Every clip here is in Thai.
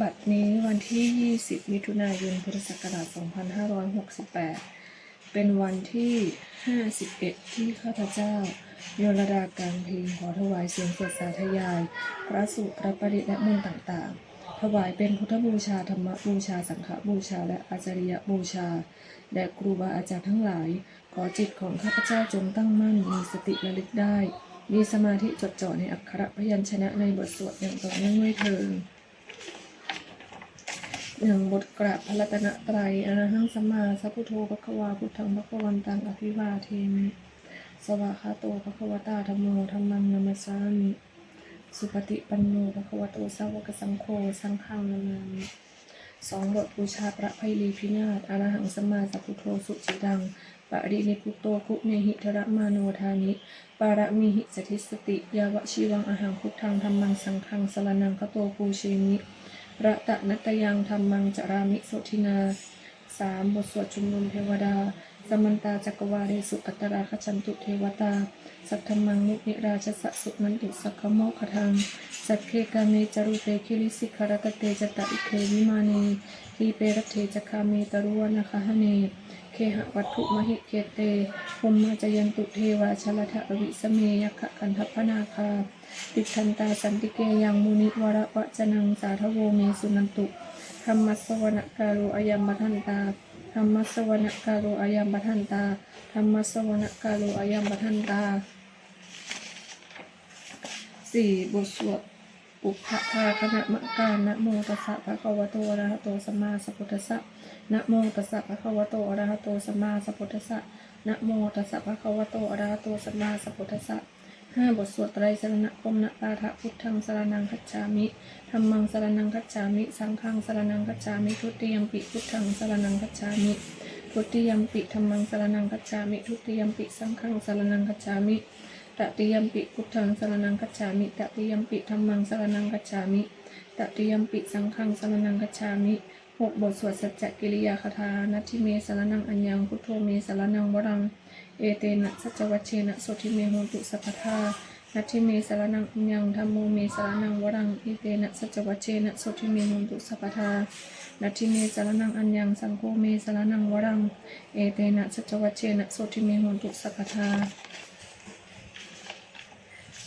บัดนี้วันที่ 20 มิถุนายน พุทธศักราช 2568 เป็นวันที่ 51 ที่ข้าพเจ้าโยรดาการเพลงขอถวายเสียงสดสาธยาย พระสูตรพระประดิษฐ์และมนต์ต่างๆ ถวายเป็นพุทธบูชาธรรมบูชาสังฆบูชาและอาจริยบูชาแด่ครูบาอาจารย์ทั้งหลาย ขอจิตของข้าพเจ้าจงตั้งมั่นมีสติระลึกได้ มีสมาธิจดจ่อในอักขระพยัญชนะในบทสวดอย่างต่อเนื่องด้วยเทิน หนึ่งบทกราบพระรัตนตรัยอรหังสัมมาสัพพุทโธภควาพุทธังภควันตังอภิวาเทมิสวากขาโตภควตาธรรมโมธรรมังนัมสสามิสุปฏิปันโนภควโตสาวกสังโฆสังฆังนามามิสองบทบูชาพระไพลีพินาศอรหังสัมมาสัพพุทโธสุจิตังปะรินิพุโตคุเนหิทระมาโนทานิปาระมิหิสทิสติ ยาวชีวังอาหังพุทธังธรรมังสังฆังสรนังคโตปูเชมิ ระตะนัตยังธรรมังจารามิโสทินาสามบทสวดชุมนุมเทวดา สมันตาจักรวาเรสุอัตราคชันตุเทวตา สัทธมังนินิราชสสุนันติสักขโมคทัง สัทเคกาเมจารุเปคิริสิกขรตเตจตะอิเควิมานีทีเปรเทจคาเมตรุวนาคหเน เคหะวัตถุมหิเกเตภมมาจยันตุเทวาชลทะวิสเมยขะกันทัพนาคา ติทันตาสันติเกยังมุนิวระวะจนังสาทโวเมสุนันตุธรรมัสวนกาโรอายัมบัทันตาธรรมัสวนกาโรอายัมบัทันตาธรรมัสวนกาโรอายัมบัทันตาสี่บทสวดปุพพทาคณะมะกานะโมตัสสะภะคะวะโตอะระหะโตสัมมาสัพพุทธัสสะนะโมตัสสะภะคะวะโตอะระหะโตสัมมาสัพพุทธัสสะนะโมตัสสะภะคะวะโตอะระหะโตสัมมาสัพพุทธัสสะ ห้าบทสวดไตรสรณคมนะปาทะพุทธังสรนังคัจฉามิธรรมังสรนังคัจฉามิสังฆังสรนังคัจฉามิทุติยมปิพุทธังสรนังคัจฉามิทุติยมปิธรรมังสรนังคัจฉามิทุติยมปิสังฆังสรนังคัจฉามิตติยมปิพุทธังสรนังคัจฉามิตติยมปิธรรมังสรนังคัจฉามิตติยมปิสังฆังสรนังคัจฉามิหกบทสวดสัจจกิริยาคาถานัตถิเมสรนังอัญญังพุทโธเมสรนังวรัง เอเตนะสัจวัชเชนะโสทิเมโหตุสัพพทานัตถิเมสารนังอัญญังธรรมโมเมสารนังวรังอิเตนะสัจวัชเชนะโสทิเมหุนตุสัพพทานัตถิเมสารนังอัญญังสังโฆเมสารนังวรัง เอเตนะสัจวัชเชนะโสทิเมหุนตุสัพพทา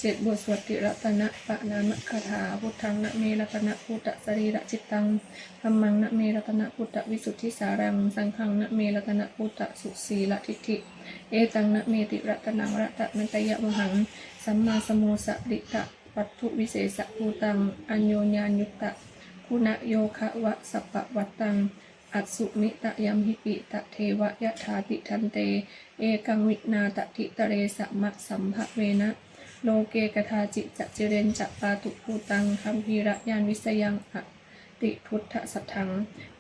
เจ็ดบทสวดติรัตนะปะนามคาถาพุทธังนะเมรัตนะพุทธสรีระจิตตังธรรมังนะเมรัตนะพุทธวิสุทธิสารัง สังฆังนะเมรัตนะพุทธสุสีละทิฏฐิ เอตังนะเมติรัตนังรัตนันตยะมหัง สัมมาสโมสะดิตะวัตถุวิเศษภูตัง อัญโยญาณยุตตะ คุณโยคะวะสัปะวัตตัง อัสุมิตะยัมหิปิตะเทวะยะถาติทันเต เอกังวินาตติตะเรสะมะสัมภะเวนะ โลเกกทาจิจะเจเรนจะปาตุภูตังคัมภีระยานวิสยังอะติพุทธสัทธัง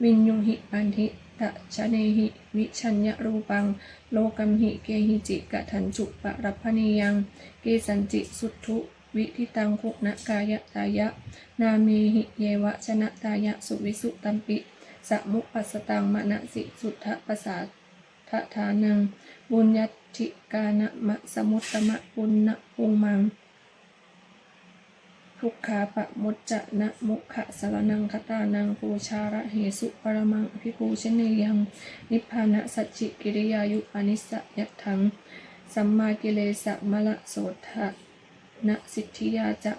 วินยุงหิปันทิตะชะเนหิวิชัญญรูปัง โลกัมหิเกหิจิกะทันจุปะรัพนียัง เกสันจิสุทธุวิทิตังคุณกายะตายะ นาเมหิเยวะชนะตายะสุวิสุตัมปิสมุปัสตังมณสิสุทธปสสาทะทานัง บุญญัติกานะมะสมุตตมะปุณณปุงมัง ทุกขาปะมุจจะนะมุขะสรนังคตานังปูชาระเหสุปรมังอภิปูชนียังนิพพานะสัจจิกิริยายุปนิสสะยัตถังสัมมากิเลสะมะละโสทะนะสิทธิยาจะ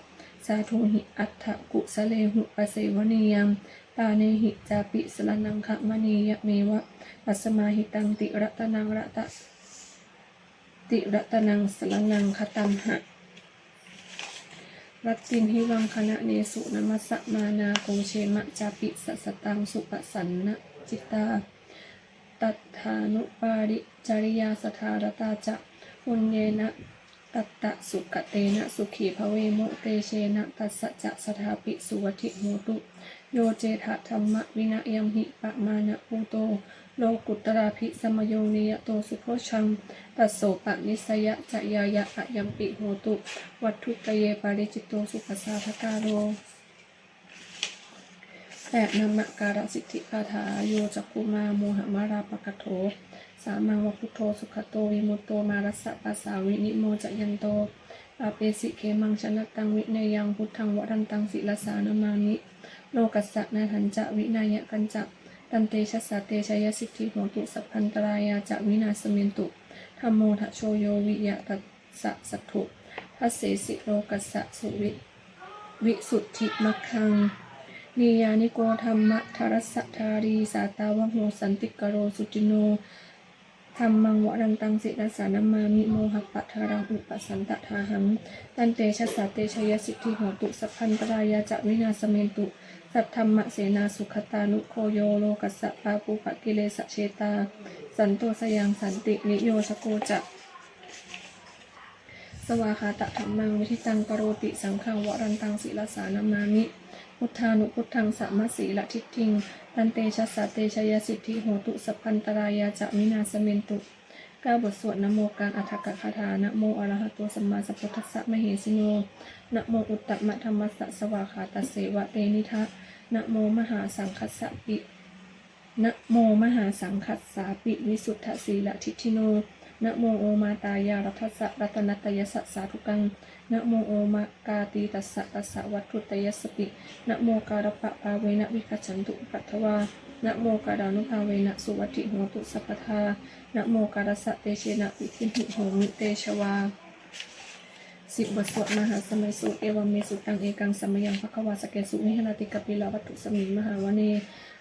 สาธุหิอัตถกุสเลหุปเสวนียังปาเนหิจาปิสรนังคะมณียะเมวะปัสมาหิตังติรัตนังรัตะ ติรัตนังสรนังคตัมหะ รัตตินหิวังคณะเนสุนมัสะมานาโกเชมะจาปิสสตังสุปสันนะจิตตาตัทธานุปาริจริยาสธารตาจะปุญเยนะตัตตะสุกเตนะ สุขีภเวโมเตเชนะตัสสะจะสถาปิสุวัติโหตุ โยเจทะธรรมวินะยมหิปะมานะภูโต โลกุตตราภิสมโยนิยโตสุโพชังตัสโสปะนิสยะจะยายะอะยัมปิโหตุ วัตถุกเยปาริจิตโตสุขสาทกาโรแปดนามการสิทธิคาถาโยจักกุมาโมหมาราปะกะโถ สามังวพุทโธสุขโตวิมุตโตมารัสสะปัสสาวินิโมจยันโตอาเปสิเขมังชนะตังวิเนยังพุทธังวรันตังศิลสานามามิ โลกัสสะนาทันจะวินายะกันจะ ตันเตชะสะเตชยสิทธิโหตุสัพพันตรายาจะวินาสเมนตุธรรมโมทะโชโยวิยะตัสสะสัตถุทัสเสสิโลกัสสะสุวิวิสุทธิมัคคังนียานิโกธรรมะทรัสสะทารีสาตาวโหสันติกโรสุจิโนธรรมังวรันตังสิรัสานามามิโมหะปะทารังอุปสันตทาหังตันเตชะสาเตชยสิทธิโหตุสัพพันตรายาจะวินาสเมนตุ สัทธรรมะเสนาสุขตานุโคโยโลกัสสะปาปุภกิเลสะเชตา สันโตสยังสันตินิโยชโกจะสวาคาตะธรรมังวิธิตังกโรติสังฆังวรันตังศิลสานามามิ พุทธานุพุทธังสัมมสีละทิฏฐิงตันเตชะสาเตชยสิทธิโหตุสัพพันตรายาจะมินาสเมนตุก้าบทสวดนโมกางอัฏฐกคาถานะโมอรหะโตสัมมาสัพพุทธัสสะมเหสิโนนะโมอุตตมะธรรมัสสะสวาคาตเสวะเตนิทะ นะโมมหาสังคัสสะปินะโมมหาสังคัสสาปิวิสุทธสีละทิฏฐิโนนะโมโอมาตายารัตสะรัตนัตยสสสาธุกังนะโมโอมากาตีตัสสะตัสสะวัตถุตยสปินะโมการปะปาเวนะวิคัจฉันตุปัทวานะโมการานุภาเวนะสุวัติโหตุสัพพทานะโมการสะเตเชนะปิทิหิโหมิเตชวา สิบบทสวดมหาสมัยสูตรเอวเมสุตังเอกังสมยังภควาสเกสุนิหนาติกปิลาวัตถุสมิงมหาวเน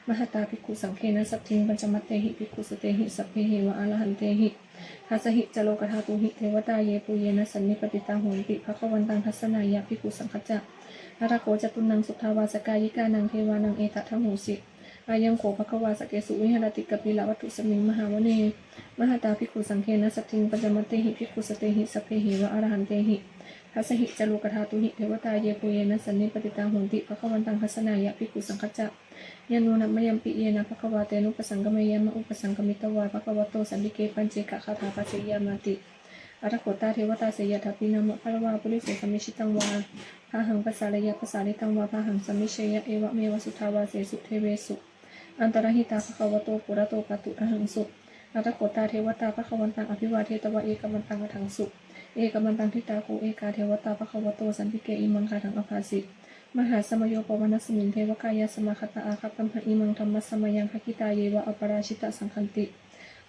มหตาภิกขุสังเคนะสัพทิงปัญจมัตเตหิภิกขุสเตหิสัพเพหิวะอรหันเตหิทัสหิจโลกธาตุหิเทวตาเยปุเยนะสันนิปติตังโหนติภควันตังทัสนายะภิกขุสังคจะนาราโกจตุนังสุทธาวาสกายิกานังเทวานังเอตทัมโหสิอายังโขภควาสเกสุวิหรติกปิลาวัตถุสมิงมหาวเน มหตาภิกขุสังเคนะสัพทิงปัญจมัตเตหิภิกขุสเตหิสัพเพหิวะอรหันเตหิ ทัสหิจโลกธาตุหิเทวตาเยปุเยนะสันนิปติตังโหนติภควันตังทัสนายะภิกขุสังคจะยานุนัมมยัมปิเยนะภควาเตนุปสังกมยามะอุปสังกมิตวาภควโตสันติเกปัญเจกะคาถาปัจเจยามาติอัตโขตาเทวตาเสยทัพินามะพระวาปุริเสสมิชิตังวาพาหังภาษาลยะภาษาลิตังวาพาหังสมิเชยะเอวะเมวสุทาวาเสสุเทเวสุอันตรหิตาภควโตปุระโตปตุรหังสุอัตโขตาเทวตาภควันตังอภิวาเทตวะเอกมันตังอถังสุ เอกมันตังทิตาโกเอกาเทวตาภควโตสันติเกอิมังคาถังอภาสิมหาสมโยปวนัสมิงเทวกายสมาคตาอาคัตัมหะอิมังธรรมสมยังหกิตาเยวะอปราชิตสังคันติ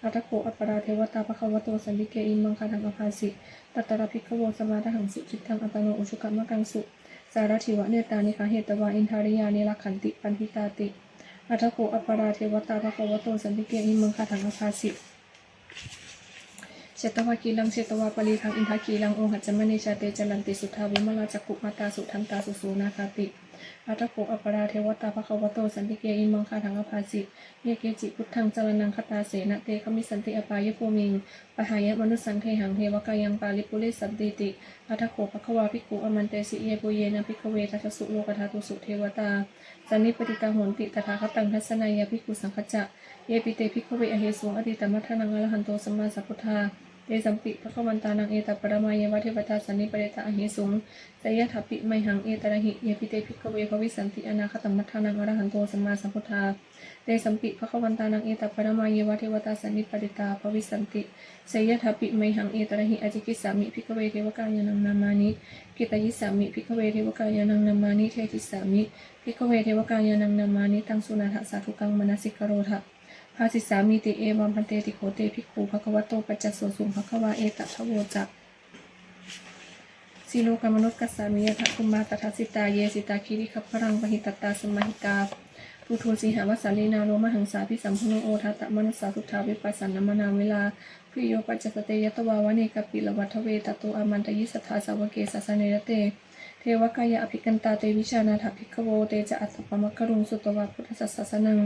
อัตโขอปราเทวตาภควโตสันติเกอิมังคาทังอภาสิตัตตระภิกขโวสมาทหังสุจิตทังอัตโนอุชุกะมะกังสุสารถิวะเนตานิคาเหตวาอินทาริยานิลักขันติปันพิตาติอัตโขอปราเทวตาภควโตสันติเกอิมังคาทังอภาสิ เชตวากีลังเชตวาปลีทังอินทากีลังองหัจจมณีชาเตจลันติสุทธาวิมลาจักกุมาตาสุทันตาสุสูนาคาติอัตโขอัปราเทวตาภควโตสันติเกอินมังคาถังอภาสิเยเกจิพุทธังจรนังคตาเสนะเตคมิสันติอปายภูมิงปหายะมนุสังเทหังเทวกายังปาลิปุริสันติติอัตโขภควาภิกขุอมันเตสิเยปุเยนะภิกเวทัสสุโลกธาตุสุเทวตาสันนิปติตังโหนติตถาคตังทัสนายะภิกขุสังคจะเยปิเตภิกเวอเหสุงอติตมัทธนังอรหันโตสัมมาสัพพุทธา เตสัมปิภควันตานังเอตปรมายวะเทวตาสันนิปเรตาอหิสุงสยถาปิไมหังเอตระหิเยปิเตภิกเวภวิสันติอนาคตมัทธานังอรหันโตสัมมาสัมพุทธาเตสัมปิภควันตานังเอตปรมายวะเทวตาสันนิปเรตาภวิสันติสยถาปิไมหังเอตระหิอจิกิสามิภิกเวเทวกายานังนามานิกิตยิสามิภิกเวเทวกายานังนามานิเทติสามิภิกเวเทวกายานังนามานิตังสุนาทสาธุกังมนสิกโรทะ ภาสิสามีติเอวัมพันเตติโขเตภิกขุภควโตปัจจสโสสุงภควาเอตทโวจักสีโลกามนุษย์กัสสามิยทะคุมาตทัสสิตาเยสิตาคิริคัพพรังปหิตตาสมหิตาภูทูสีหาวสาลีนาโรมหังสาพิสัมพุโนโอทัตมนุสสาสุทาวิปัสสนนมนาเวลาพิโยปัจจสเตยตวาวเนกปิลวัทเวตโตอามันตยิสัทธาสาวเกสัสเนรเต เทวกายะอภิกันตาเตวิชานาถภิกขโวเตจะอัตตปมะกรุงสุตวาพุทธสัสนัง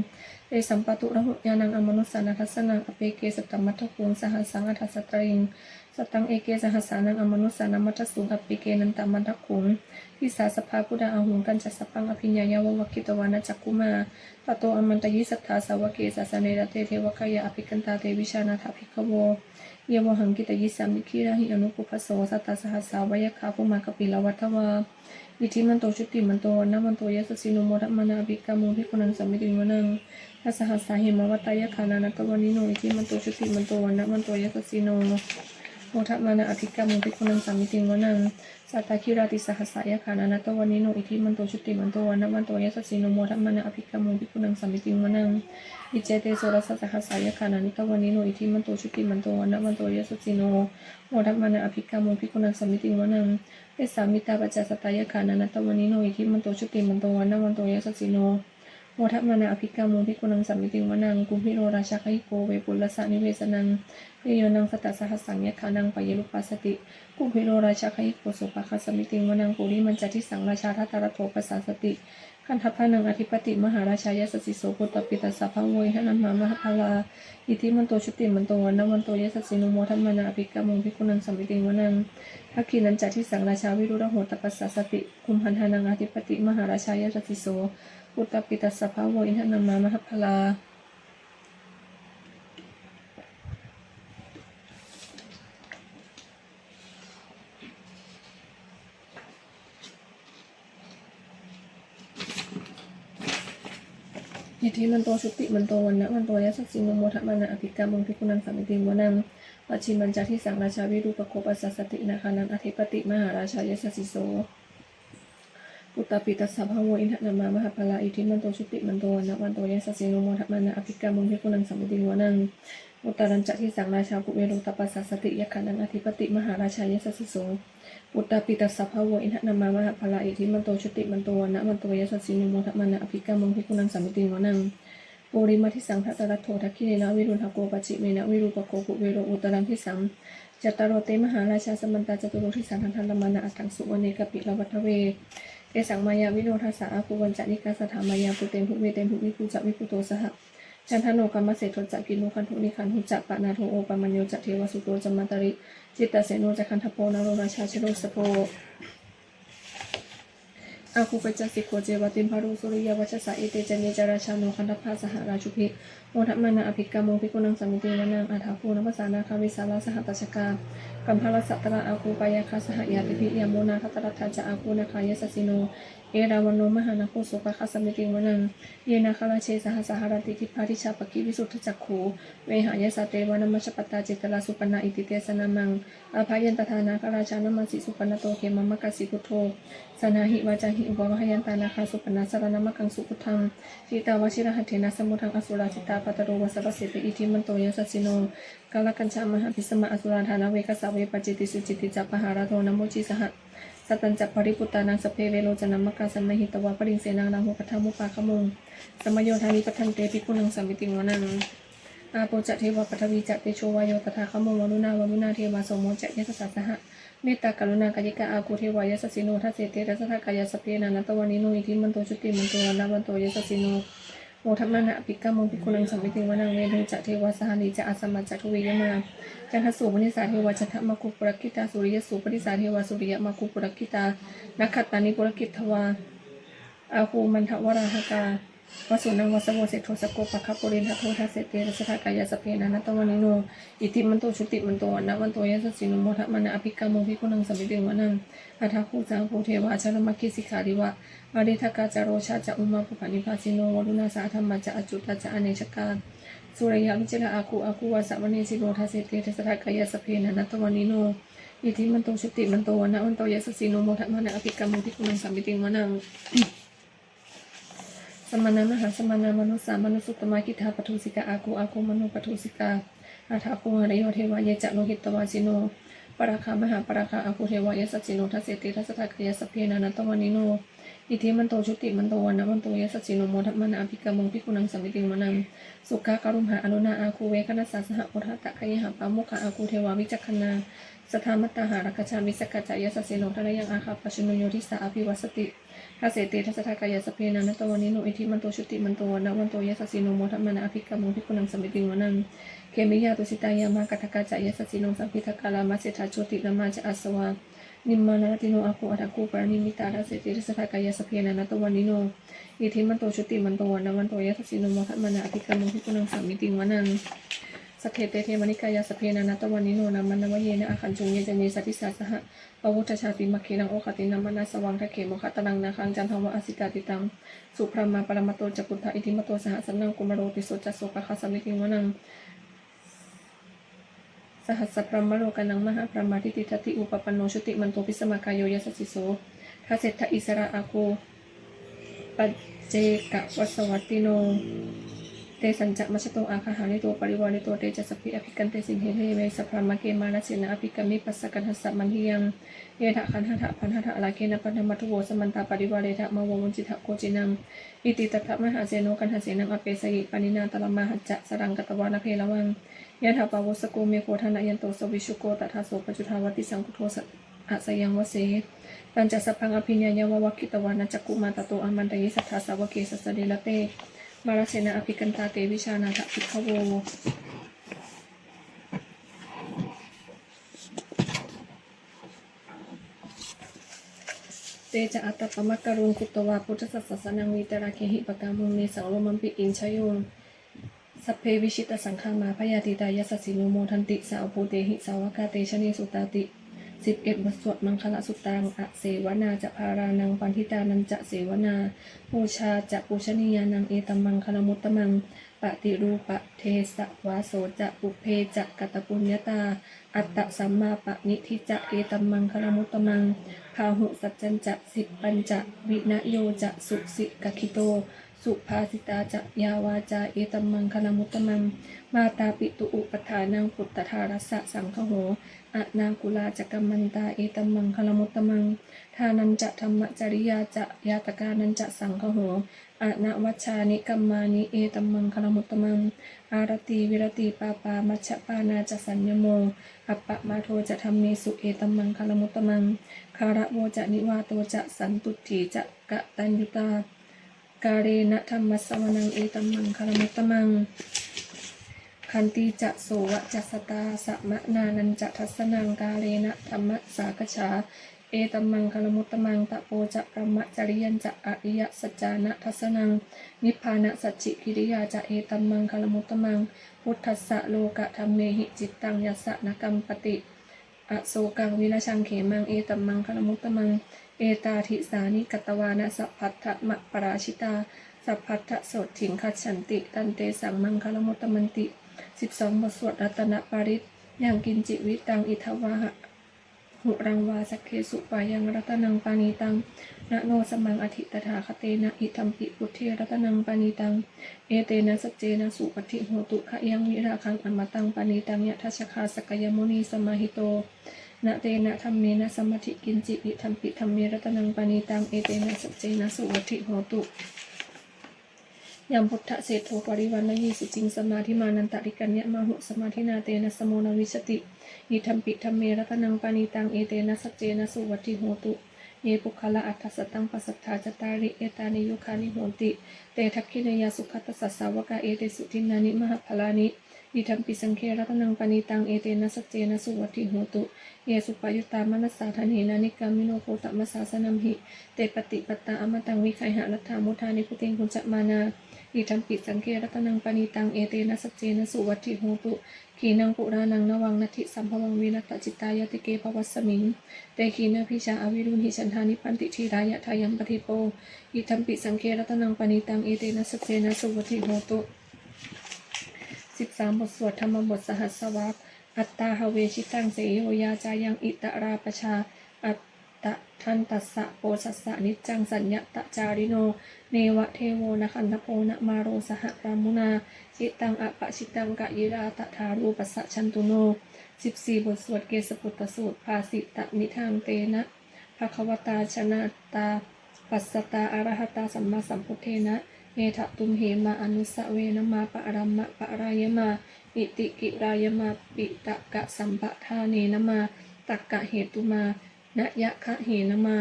เตสัมปตุระหุยานังอมนุสสานัทสนังอเปเกสตตมัทถคุงสหัสังอัทสตริงสตังเอเกสหัสานังอมนุสสานามัทสุงอเปเกนันตมัทคุงทิสาสภาพุทธาอาหุงกันจัสปังอภิญญายาววกิตวานะจักกุมาตโตอมันตยิสัทธาสาวเกสัสเนรเตเทวกายะอภิกันตาเตวิชานาถภิกขโว ยวหังกิตยิสามิคีราหิอนุปุพโสสัตตสหัสสาวยคาภุมากปิลวัฒวาอิทิมันโตชุติมันโตนามันโตยสสินุโมทมานาบิกามุภิกุนังสัมมิติวนังทัสสหัสสาหิมวัตตายะขานานัตวานิโนอิทิมันโตชุติมันโตนามันโตยสสิโน โมทัมมานะอภิกรรมุภิกขุนังสามิติงวนังสัตตาคิราติสหัสสายขานานาตวันนิโนอิทิมันโตชุติมันโตวันนวันโตยัสสิโนโมทัมมานะอภิกรรมุภิกขุนังสามิติงวนังอิเจเตโสรสสหัสสายขานานิตวันนิโนอิทิมันโตชุติมันโตวันนวันโตยัสสิโนโมทัมมานะอภิกรรมุภิกขุนังสามิติงวนังเอสามิตาปัจจสตายขานานาตวันนิโนอิทิมันโตชุติมันโตวันนวันโตยัสสิโน โมทัพมานาอภิกรรมุภิกุนังสัมมิติงวนังกุมพิโรราชาคิโกเวปุลสะนิเวสนังเยโยนังสตตสหัสสังยะขานังปยลุปัสสติกุมพิโรราชาคิโกสุปะคัสมิติงวนังปุริมันจติสังราชาทัตตระโทปัสสาสติขันทพานังอธิปติมหาราชายสสิโสปุตตปิตัสสะพังโวยหนัมมามหาพลาอิทิมันโตชุติมันโตวันนวันโตยสสินุโมทัพมนาอภิกรรมุภิกุนังสัมมิติงวนังทักขีนันจติสังราชาวิรุฬโหตปัสสาสติคุมพันธานังอธิปติมหาราชายสสิโส ปุตตปิตัสสะภาโวอินทนามามหพลาอิทธิมันโตชุติมันโตวันนะมันโตยัสสสิโนโมทะมานะอภิกรรมงพิกุนังสัมมิติวนังปัจฉิมันจาที่สังราชาวิรูปโคปัสสสตินาคานังอธิปติมหาราชายัสสสิโส ปุตตปิตัสสะภะโวอินทนามามหาพลาอิทิมันโตชุติมันโตวันนะวันโตยัสสิโนโมทะมานะอภิกรรมุพิกุนังสัมมติวนังอุตตรัญจะที่สังราชากุเวโรตปัสสะสติยะขันังอธิปติมหาราชายัสสะสิโสปุตตปิตัสสะภะโวอินทนามามหาพลาอิทิมันโตชุติมันโตวันนะวันโตยัสสิโนโมทะมานะอภิกรรมุพิกุนังสัมมติวนังปุริมาทิสังทัตตรัตโททักขิเนนะวิรุณหโกปัจจิเมนะวิรูปโกกุเวโรอุตตรังทิสังจัตตารโรเตมหาราชาสมันตาจตุโรทิสังทันทันลมานะอัตถังสุวรรณเนกปิลวัฏเว เอสังมายาวิโรธาสาอาภูวันจานิกาสถามายาปุเตมภุเวเตมภุวิภูจะวิภูโตสหะจันทโนกรรมเสโทจักกินโนคันทุนิคันหุจักปะนาโทโอปมัญโยจักเทวสุโตจัมมาตริ จิตตเสโนจักคันทโปนโรราชาชโรสโพอาคูปจัสสิโกเจวติมพารุสุริยวัชสะเอเตจเนจาราชาโนคันทภาสหราชุพิโมทัมมานาอภิกรมโมภิกุนังสามิติวนังอาถาภูนภาษานาคาวิสาลาสหตัชกา กัมพาลสัตตระอาคูปายาคาสหยาติพิยามโมนาคัตรัตถาจะอาคูนาคายสสิโน เอราวันโนมหานาโคสุปะคัสสมิติวนัง เยนาคาราเชสหสหรติทิพาทิชาปกิวิสุทธจักขูเวหายสเตวานมัชปตตาจิตลาสุปนาอิติเตสนามังอาภายันตทานาคราชานมัสสิสุปนโตเขมมะกสิพุทโธสนาหิวาจาหิอุปวะหยันตานาคาสุปนาสารนามะกังสุพุทังจิตาวชิระหัตเถนะสมุทังอสุราจิตาปัตโรวสรสเสติอิทิมันโตยัสสิโน กาลกัญชามหาพิสมะอสุราธานาเวกสสะเวปจิติสุจิติจัปหาราโทนโมจิสหะสัตตัญจะปริปุตตานังสเพเวโรจนามกาสันมหิตวะปริงเสนังนาหุปทังมุปาขมุงสมโยธานิปัทันเตปิกุนังสัมมิติวนังอาโปจะเทวปทวีจะเตโชวายโยตถาขมงวนุนาวนุนาเทวาสมโมจะยสสะสหะเมตตากรุณากายิกาอากูเทวายสสิโนทัสเสเตระสทากายสเพนานัตวานิโนอิทิมันโตชุติมันโตวันนาวันโตยสสิโน โมทัมนะอภิกรรมมปิกุลังสัมมิติงวนังเวนุจะเทวาสหานิจะอาสมัจจทุวิยมาจันทสูปนิสาเทวาจัทมาคุปรกิตาสุริยสูปนิสาเทวาสุริยมาคุปรกิตานักขัตตานิปุรกิตทวาอาคูมันทวราหกา วสุนังวสโวเสโทสโกปะคปุรินทโททัสเสเตระสทากายสเพนะนัตวานิโนอิติมันโตชุติมันโตวันะวันโตยสสินุโมทะมันะอภิกรรมโมภิกุนังสัมปิเตวะนังอาทาคูจังโพเทวาชรมกิสิขาริวะอาริทกาจาโรชาจะอุมาปุปนิพาสิโนวรุณาสาธรรมจะอจุตจะอเนชกาสุรยาวิจระอาคูอาคูวาสะวันเนสิโรทัสเสเตทัสทากายสเพนะนัตวานิโนอิทิมันโตชุติมันโตวันะวันโตยสสิโนโมทะมันะอภิกรรมโมภิกุนังสัมปิเตวนัง สมณะมหาสมณะมนุสสามนุสุตมะกิทาปทุสิกาอากูอากูมโนปทุสิกาอาทาคุหารโยเทวายจะโลหิตตวาสิโนปราคามหาปราคาอาคูเทวายสัจจิโนทัสเสติทัสสะกยสพเพนานัตวานิโนอิทิมันโตชุติมันโตวันนะมันโตยสัจจิโนโมทัมนะอภิกรรมงพิกุนังสัมมิติงมนังสุขากรุมหาอนุนาอาคูเวคณสสสหปุถะตะกายหาปามุขะอาคูเทวาวิจักขณาสทามัตตาหารักชามิสกัจจายสัสสิโนทะเลยังอาคาปชุนโยทิสาอภิวัสติ ทัสเสติทัสทากายสพเพนานัตวานิโนอิทิมันโตชุติมันโตวันนะวันโตยสัสสิโนโมทัมมนะอภิกรรมงพิกุนังสมิติงมนังเคมิยาตุสิตายามากัตกาจายสัสสิโนสัมพิทกาลามาเสถาโชติละมาจะอาสวานิมมานาติโนอาคูอัตคูปรานิมิตาทัสเสติทัสทากายสพเพนานัตวานิโนอิทิมันโตชุติมันโตวันนะวันโตยสัสสิโนโมทัมมนะอภิกรรมงพิกุนังสมิติงมนัง สกเคเตเทมนิกายาสเพนานัตวันนิโนนามันนวเยนะอาคันจุงเยจเนสัติสาสหะปวุตชาติมัคคีนังโอคตินามานาสวังทะเขมคะตนังนาคังจันทวะอสิกาติตังสุพรมาปรมโตจักุทธะอิทิมโตสหสันนังกุมารโรติโสจัสโสปะคาสมิติวนังสหัสสะพรมโลกันังมหาพรมาทิติทัติอุปปันโนชุติมันโตปิสมากายโยยัสสิโสทัสเศรษฐอิสระอาโกปเจกะวัสวัตติโน เตสัญจะมัชโตอาคาหานิโตปริวานิโตเตจะสพิอภิกันเตสิงเฮเทเวสพพรมเกมาลเสนาอภิกรรมิปัสสกันหัสสะมันเฮียงเยทะคันหะทะพันหะทะลาเกนะปันธมัทุโวสมันตาปริวาเรทะมาวมุจิทะโกจินังอิติตถะมหาเสโนกันหเสนังอเปสยิปานินาตละมาหัจจะสรังกตวานะเพละวังยะถาปาวสโกเมโกธนายันโตสวิชุโกตถาโสปจุทาวติสังคุโทสะอะสยังวเสปัญจสัพพังอภิญญายววัคิตวานะจักกุมาตโตอามันตยิสัทธาสาวเกสสเดลเต มารเสนาอภิกันตาเตวิชานาถภิกขโวเตจะอัตตปมักกรุงคุตตวาพุทธสัสนังวิตราเคหิปกามุงเนสังโลมัมปิอินชโยงสัพเพวิชิตสังฆามาพยาติตายสสสิโนโมทันติสาวภูเตหิสาวกาเตชะเนสุตาติ สิบเอ็ดบทสวดมังคละสุตังอะเสวนาจะพารานังปันทิตานันจะเสวนาปูชาจะปูชนียานังเอตมังคลมุตตมังปฏิรูปะเทสะวาโสจะปุเพจะกัตปุญญาตา อัตตสัมมาปะนิทิจะเอตมังคลมุตตมังพาหุสัจจันจะสิบปัญจะวินโยจะสุสิกคิโต สุภาสิตาจะยาวาจาเอตัมมังคลมุตตมัง มาตาปิตุอุปทานังปุตตทารัสสะสังคโหอะนากุลาจกัมมันตาเอตัมมังคลมุตตมัง ทานันจะธรรมจริยาจะยาตกานันจะสังคโหอะนวัชชานิกัมมานิเอตัมมังคลมุตตมัง อารตีวิรติปาปามัชปานาจะสัญญโม อัปปะมาโทจะธรรมเมสุเอตัมมังคลมุตตมัง คาระโวจะนิวาโตจะสันตุถีจะกะตัญยุตา กาเรนะธรรมสวนังเอตัมมังคลมุตมัง คันติจะโสวะจัสตาสมะนานันจะทัสสนังกาเลนะธรรมสากชาเอตัมมังคลมุตตมังตะโปจะพรมะจริยันจะอริยสัจจานะทัสนัง นิพพานะสัจจิกิริยาจะเอตัมมังคลมุตตมัง พุทธัสสะโลกะธรรมเมหิจิตตังยัสสะนกรรมปติอโศกังวิรชังเขมังเอตัมมังคลมุตตมัง เอตาทิสานิกตวานะสัพพัทธมะปราชิตา สัพพัทธโสดถิงคัจฉันติ ตันเตสังมังคลมุตตมันติสิบสองบทสวดรัตนปาริตยังกินจิวิตังอิทวาหะหุรังวาสักเคสุปายังรัตนังปานีตังนโนสมังอธิตถาคเตนะอิทัมปิพุทเทรัตนังปานีตัง เอเตนะสเจนะสุปฏิโหตุขะยังวิราคังอมตังปานีตังยะทัชคาสกยมุนีสมาหิโต นะเตนะธรรมเมนะสมมธิกินจิอิทัมปิธรรมเมรัตนังปานีตังเอเตนะสัจเจนะสุปฏิโหตุยามพุทธเศรษโทปริวันนยีสุจิงสมาธิมานันตริกัญญะมาหุสมาธินาเตนะสโมนวิชติอิทัมปิธรรมเมรัตนังปานิตังเอเตนะสัจเจนะสุวัติโหตุเยปุคละอัฏฐสตังปัสสัทธาจตาริเอตานิยุคานิโหติ เตทักขินยาสุขัตสัสสาวกาเอเตสุทินานิมหาพลานิ อิทัมปิสังเครัตนังปานิตังเอเตนะสัจเจนะสุวัติโหตุ เยสุปายุตามนัสสาธานีนานิกามิโนโคตมัสสาสนัมหิ เตปฏิปตาอมตังวิไคหะรัตถามุทานิพุเตงคุจจมานาอิทัมปิสังเครัตนังปานิตังเอเตนะสัจเจนะสุวัติโหตุขีนังปุรานังนวังนัติสัมภวังวินัตจิตายติเกภวัสมิงเตขีนาพิชาอวิรุณหิฉันทานิพันติทีรายะทายัมปฏิโปอิทัมปิสังเครัตนังปานิตังเอเตนะสัจเจนะสุวัติโหตุ สิบสามบทสวดธรรมบทสหัสวากอัตตาหเวชิตังเสโยยาจายังอิตราปชา อัตตะทันตัสสะโปสัสสะนิจจังสัญญตะจาริโน เนวะเทโวนะคันทโพนะมาโรสหรามุนาจิตังอปะชิตังกะยิราตถารูปัสสะชันตุโนสิบสี่บทสวดเกสปุตตสูตรภาสิตะนิทางเตนะภควตาชนะตา ปัสสตาอารหตาสัมมาสัมพุทเทนะ เอทะตุมเหมาอนุสเวนมาปะรัมมะปะรายมา อิติกิรายมาปิตะกะสัมปะทาเนนะมา ตักกะเหตุมานยะคะเหนะมา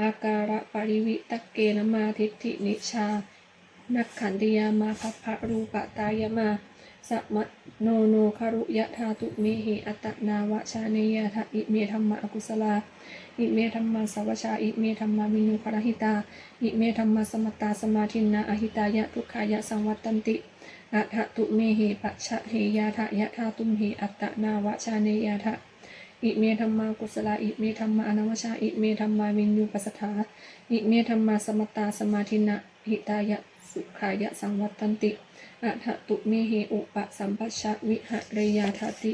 อาการะปริวิตะเกนะมาทิฏฐินิชา นักขันติยามาภัพพะรูปะตายมา สัมมโนโนคารุยะธาตุเมหิอัตนาวชาเนยะทะอิเมธัมมะอกุศลา อิเมธัมมาสาวชาอิเมธัมมาวินุคารหิตา อิเมธัมมาสมตตาสมาธินาอหิตายะทุกขายะสังวัตตันติอะทะตุเมหิปัชะเฮยาทะยะธาตุมหิอัตนาวชาเนยะทะอิเมธัมมากุศลาอิเมธัมมาอนาวชาอิเมธัมมาวินยูปัสสถาอิเมธัมมาสมตตาสมาธินะหิตายะสุขายะสังวัตตันติ อะทะตุเมหิอุปสัมปชะวิหะเรยาทาติ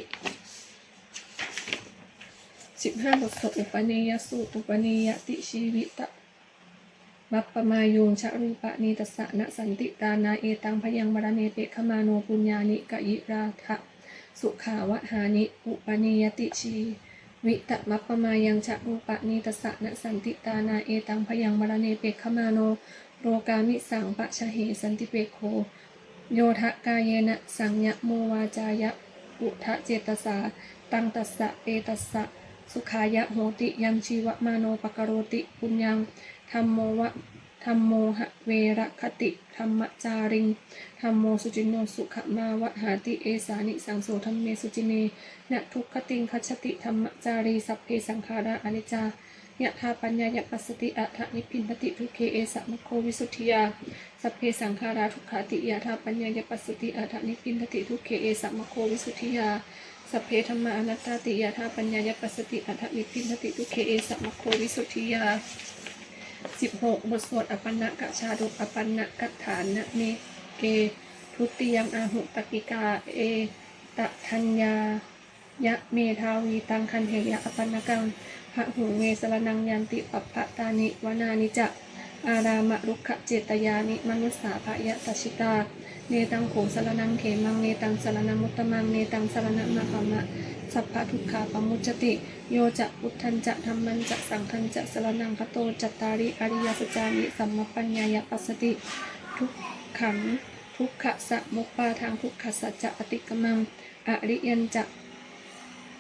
สิบห้าบทสวดอุปนิยสูตรอุปนิยติชีวิตะมัปปมายุงชะรูปะนีตสสะนะสันติตานาเอตังพยังมรเนเปขมาโนปุญญานิกะยิราทะสุขาวะหานิ อุปนิยติชีวิตะมัปปมายังชะรูปะนีตสสะนะสันติตานาเอตังพยังมรเนเปขมาโนโรกามิสังปะชะเหสันติเปโค โยทะกายเยนะสังยะโมวาจายะอุทะเจตสา ตังตัสสะเปตัสสะ สุขายะโหติยังชีวะมาโนปกโรติปุญญังธรรมโมวะธรรมโมหะเวระคติธรรมจาริงธรรมโมสุจินโนสุขมาวะหาติเอสานิสังโสธรรมเมสุจิเนนะทุกขติงคัจติธรรมจารีสัพเพสังขาราอนิจจา ยะธาปัญญายะปัสสติอัฏฐนิพินทติทุเคเอสะมโควิสุทธิยาสัพเพสังขาราทุกขาติยะธาปัญญายะปัสสติอัฏฐนิพินทติทุเคเอสะมโควิสุทธิยาสัพเพธรรมานัตตาติยะธาปัญญายปัสสติอัฏฐนิพินทติทุเคเอสัมมโควิสุทธิยาสิบหกบทสวดอปันนกะชาดุอปันนกัฏฐานนะเมเกทุติยังอาหุตกิกาเอตทัญญายะเมทาวีตังคันเทยะอปันนกัง พระหูเมสรนังยันติปัปปะตานิวนานิจะอารามะรุกขเจตยานิมนุสสาภยะตชิตา เนตังโขสรนังเขมังเนตังสรนังมุตตมังเนตังสรณะมาคมะสัพพะทุกขาปมุจติ โยจะพุทธันจะธรรมันจะสังฆันจะสรนังคโตจัตตาริอริยสัจจานิสัมมปัญญายปัสสติ ทุกขังทุกขะสะมุปปาทางทุกขสัจจะปฏิกมังอริยันจะ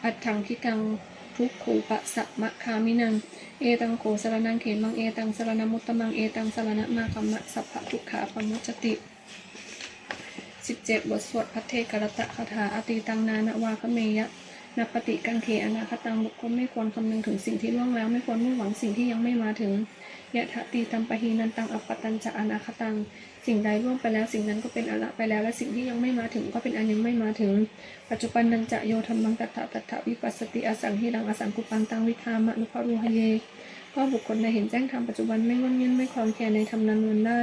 อัตถังคิกัง ทุกขูปะสะมะคามินัง เอตังโขสรนังเขมัง เอตังสารณมุตตมัง เอตังสารณมาคัมมะสัพพะทุกขาปมุจติสิบเจ็ดบทสวดพัทเทกรตะคาถาอติตังนานวาคเมยะนปฏิกังเขอนาคตังบุคคลไม่ควรคำนึงถึงสิ่งที่ล่วงแล้ว ไม่ควรมุ่งหวังสิ่งที่ยังไม่มาถึงยะทะตีตัมปะหีนันตังอัปปตัญจะอนาคตัง สิ่งใดล่วงไปแล้วสิ่งนั้นก็เป็นอละไปแล้ว และสิ่งที่ยังไม่มาถึงก็เป็นอันยังไม่มาถึง ปัจจุบันนันจะโยธรรมังตัถะตัตถะวิปัสสติอสังหิรังอสังกุปังตังวิธามะนุภรูหเยก็บุคคลใดเห็นแจ้งธรรมปัจจุบันไม่งอนเงียนไม่คลอนแคลนในธรรมนั้นวันได้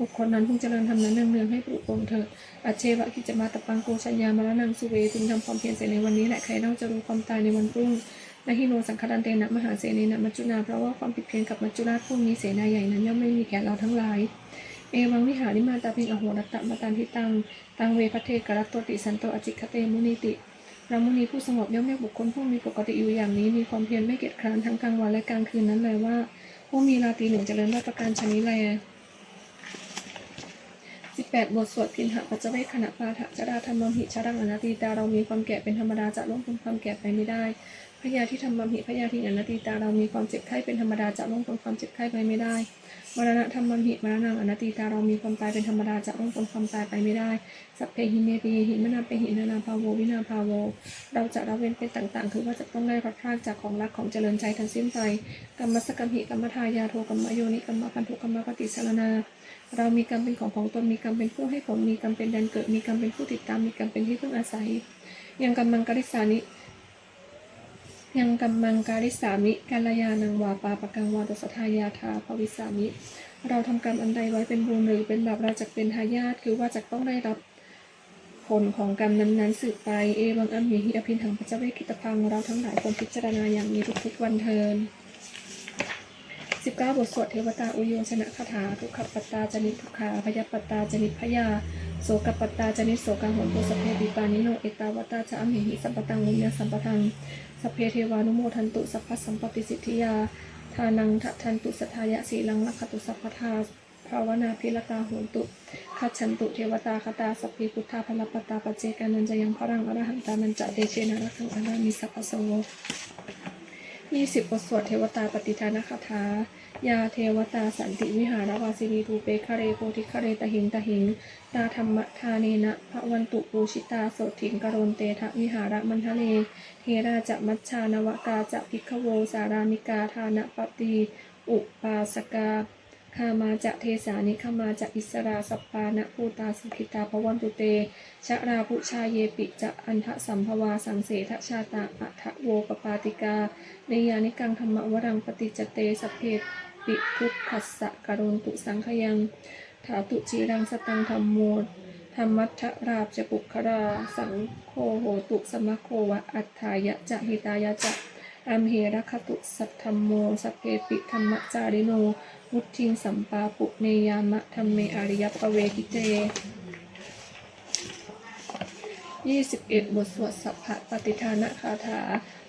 บุคคลนั้นพึงเจริญธรรมนั้นเนืองๆให้ปลุกปลงเถิดอัจเชวะกิจมาตปังโกชัญญามรณังสุเวพึงทำความเพียรเสร็จในวันนี้แหละใครเล่าจะรู้ความตายในวันพรุ่งและฮิโนสังคารันเตนะมหาเสนีนะมัจจุนาเพราะว่าความผิดเพี้ยนกับมัจจุราชพวกนี้เสนาใหญ่นั้นย่อมไม่มีแก่เราทั้งหลาย เอวังวิหาริมาตาพิงอโหรัตตะมาตันทิตัง ตังเวพเทกรัตโตติสันโตอจิคเตมุนิติพระมุนีผู้สงบย่อมเรียกบุคคลผู้มีปกติอยู่อย่างนี้ มีความเพียรไม่เกียจคร้านทั้งกลางวันและกลางคืนนั้นเลยว่า ผู้มีราตรีหนึ่งเจริญด้วยประการชนิดแลสิบแปดบทสวดพินหะปัจเจเวคขณะปาฐะจราธรรมหิชรังอนาตีตาเรามีความแก่เป็นธรรมดาจะล่วงพ้นความแก่ไปไม่ได้ พยาที่ทำบำหิพยาที่อนาตีตาเรามีความเจ็บไข้เป็นธรรมดาจะล่วงพ้นความเจ็บไข้ไปไม่ได้มรณะธรรมบำหิมรณังอนาตีตาเรามีความตายเป็นธรรมดาจะล่วงพ้นความตายไปไม่ได้ สัพเพหิเมปีหิมนาเปหินานาภาโววินาภาโว เราจะละเว้นเป็นต่างๆ คือว่าจะต้องได้รับพรากจากของรักของเจริญใจทั้งสิ้นไปกรรมสกรรมหิกรรมทายาโทกรรมโยนิกรรมพันธุกรรมปฏิสารนาเรามีกรรมเป็นของของตนมีกรรมเป็นผู้ให้ผลมีกรรมเป็นแดนเกิดมีกรรมเป็นผู้ติดตามมีกรรมเป็นที่พึ่งอาศัย ยังกรรมังกริสานิ ยังกำมังการิสามิกาลยานังวาปาปะกังวาตสทายาทาภวิสามิ เราทำกรรมอันใดไว้เป็นบุญหรือเป็นบาปเราจะเป็นทายาทคือว่าจะต้องได้รับผลของกรรมนั้นๆสืบไป เอวังอัมเหหิอภินถังปัจเจเวกิตพังเราทั้งหลายควรพิจารณาอย่างนี้ทุกๆวันเทิน19 บทสวดเทวตาอุโยชนะคาถาทุกขปตตาจนิทุกขาพยปตตาจนิพยา โสกปัตตาจนิโสกังโหตุสพเพปิปานิโนเอตาวตาจะอัมหิสัมปตังมุญญสัมปทังสเพเทวานุโมทันตุสัพพสัมปติสิทธิยาทานังทะทันตุสัทายะสีลังลักขตุสัพพทาภาวนาพิรตาโหนตุขัดฉันตุเทวตาคตาสัพพิพุทธาพลปตาปเจกานันจะยังพรังอรหันตานันจะเดเชนะรักขังอนามิสัพพโสยี่สิบบทสวดเทวตาปฏิทานคาถา ยาเทวตาสันติวิหารวาสิรีทูเปคะเรโพธิคะเรตหิงตหิง ตาธรรมทาเนนะพระวันตุปูชิตาโสถิงกรณเตทะวิหารมันทะเล เทราจะมัชชานวกาจะพิกขโวสารานิกาทานะปฏิอุปาสกาคามาจะเทสานิขามาจะอิสราสปปานะภูตาสุขิตาพวันตุเต ชะราภุชาเยปิจะอันทะสัมภวาสังเสทชาตาอัทะโวปปาติกาในยานิกังธรรมวรังปฏิจเตสเพ ปิทุกขัสสะกรุณตุสังขยังถาตุจีรังสตังธรรมโมธรรมัทธราบจะปุคราสังโคโหตุสมะโควะอัฏฐายะจะหิตายะจะอัมเหระคตุสัทธมโมสพเพปิธรรมจาริโนวุทิงสัมปาปุเนยามะธรรมเมอริยปเวกิเต 21 บทสวดสัพพะปฏิทานคาถา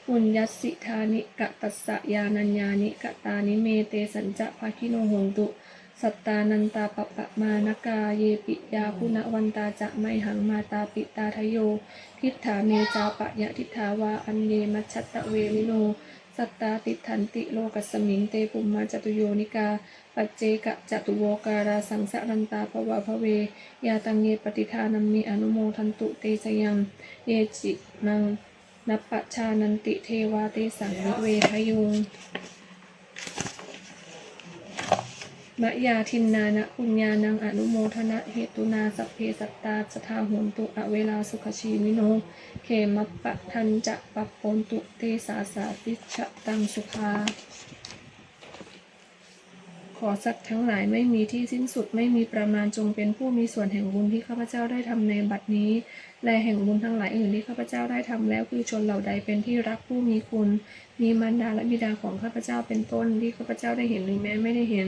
ปุญญสิธานิกะตัสสะยานัญญานิกะตานิเมเตสัญจะภาคิโนโหงตุ สัตตานันตาปปะมานกาเยปิยาคุณวันตาจะไมหังมาตาปิตาทโย ทิฏฐาเมจาปะยะทิฏฐาวาอันเยมัชชัตตะเวมิโน สัตตาติทันติโลกัสมิงเตปุมมาจตุโยนิกา ปัจเจกะจตุโวการาสังสะรันตาภวะภเวยาตังเยปฏิทานัมมีอนุโมทันตุเตสยังเยจินังนัปปะชานันติเทวาเตสังนิเวทยุง มะยาทินนานะปุญญานังอนุโมทนะเหตุนาสัพเพสัตตาสทาหุนตุอเวลาสุขชีวิโนเขมัปปะทันจะปปปนตุเตสาสาติชะตังสุภา ขอสัตว์ทั้งหลายไม่มีที่สิ้นสุดไม่มีประมาณจงเป็นผู้มีส่วนแห่งบุญที่ข้าพเจ้าได้ทำในบัดนี้ และแห่งบุญทั้งหลายอื่นที่ข้าพเจ้าได้ทำแล้วคือชนเหล่าใดเป็นที่รักผู้มีคุณ มีมารดาและบิดาของข้าพเจ้าเป็นต้นที่ข้าพเจ้าได้เห็นหรือแม้ไม่ได้เห็น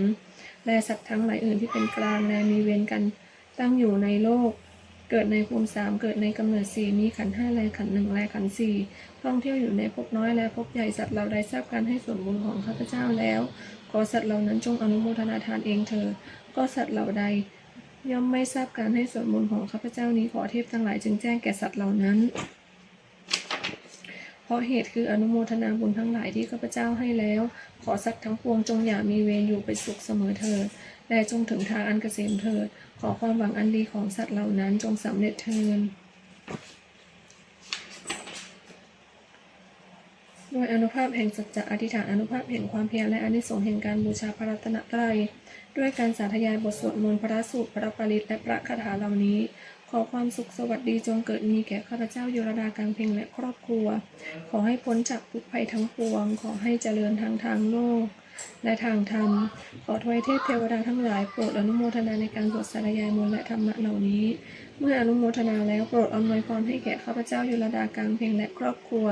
และสัตว์ทั้งหลายอื่นที่เป็นกลางและมีเวรกันตั้งอยู่ในโลกเกิดในภูมิสามเกิดในกำเนิดสี่มีขันห้าและขันหนึ่งและขันสี่ท่องเที่ยวอยู่ในภพน้อยและภพใหญ่สัตว์เราได้ทราบการให้ส่วนบุญของข้าพเจ้าแล้ว ขอสัตว์เหล่านั้นจงอนุโมทนาทานเองเถิดก็สัตว์เหล่าใด ย่อมไม่ทราบการให้ส่วนบุญของข้าพเจ้านี้ขอเทพทั้งหลายจึงแจ้งแก่สัตว์เหล่านั้น เพราะเหตุคืออนุโมทนาบุญทั้งหลายที่ข้าพเจ้าให้แล้ว ขอสัตว์ทั้งปวงจงอย่ามีเวรอยู่เป็นสุขเสมอเถิดและจงถึงทางอันเกษมเถิด ขอความหวังอันดีของสัตว์เหล่านั้นจงสำเร็จเถิด ด้วยอนุภาพแห่งสัจจะอธิษฐานอนุภาพแห่งความเพียรและอนิสงส์แห่งการบูชาพระรัตนตรัยด้วยการสาธยายบทสวดมนต์พระสูตรพระปริตและพระคาถาเหล่านี้ ขอความสุขสวัสดีจงเกิดมีแก่ข้าพเจ้าโยรดากางเพ็งและครอบครัว ขอให้พ้นจากทุกภัยทั้งปวง ขอให้เจริญทางทางโลก และทางธรรม ขอทวยเทพเทวดาทั้งหลายโปรดอนุโมทนาในการบทสาธยายมนและธรรมะเหล่านี้ เมื่ออนุโมทนาแล้วโปรดอำนวยพรให้แก่ข้าพเจ้าโยรดากลางเพ็งและครอบครัว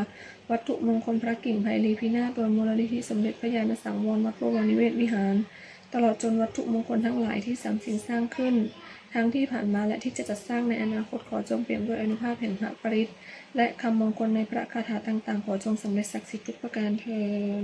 วัตถุมงคลพระกิ่งไพลีพินาศโดยมูลนิธิสมเด็จพระยาณสังวรวัดบวรนิเวศวิหาร ตลอดจนวัตถุมงคลทั้งหลายที่สามสิ่งสร้างขึ้น ทั้งที่ผ่านมาและที่จะจัดสร้างในอนาคตขอจงเปี่ยมด้วยอนุภาพแห่งพระปริตและคำมงคลในพระคาถาต่างๆ ขอจงสำเร็จศักดิ์สิทธิ์ทุกประการเทอญ